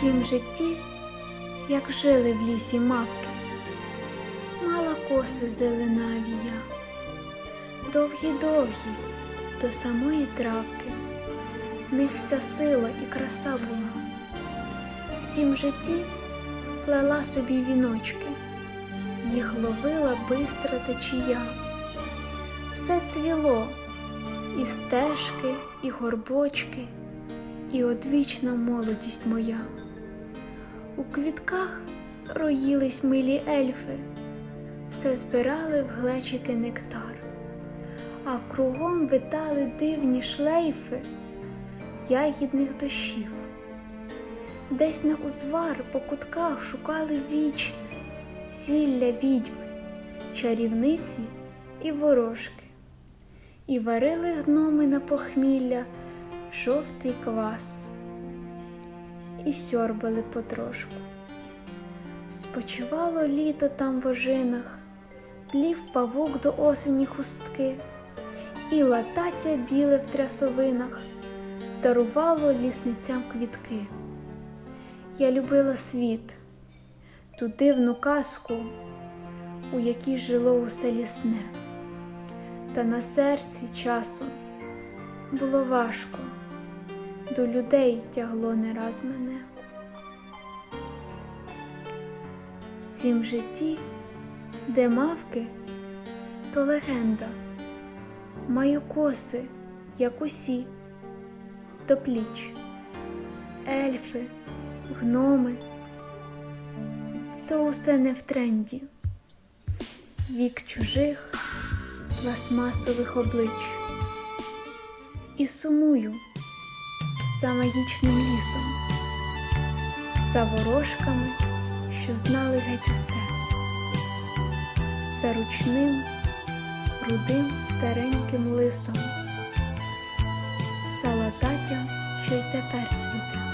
тім житті, як жили в лісі мавки, мала коси зеленаві я, довгі-довгі до самої травки, в них вся сила і краса була. В тім житті плела собі віночки, їх ловила бистра течія. Все цвіло, і стежки, і горбочки, і одвічна молодість моя. У квітках роїлись милі ельфи, все збирали в глечики нектар, а кругом витали дивні шлейфи ягідних дощів. Десь на узвар по кутках шукали вічне зілля відьми, чарівниці і ворожки, і варили гноми на похмілля жовтий квас, і сьорбали потрошку. Спочивало літо там в ожинах, плів павук до осені хустки, і латаття біле в трясовинах дарувало лісницям квітки. Я любила світ, ту дивну казку, у якій жило усе лісне, та на серці часу було важко, до людей тягло не раз мене. В цім житті, де мавки, то легенда, маю коси, як усі, до пліч, ельфи, гноми, то усе не в тренді, вік чужих пластмасових облич. І сумую за магічним лісом, за ворожками, що знали геть усе, за ручним, рудим стареньким лисом, за лататям, що й тепер цвіте.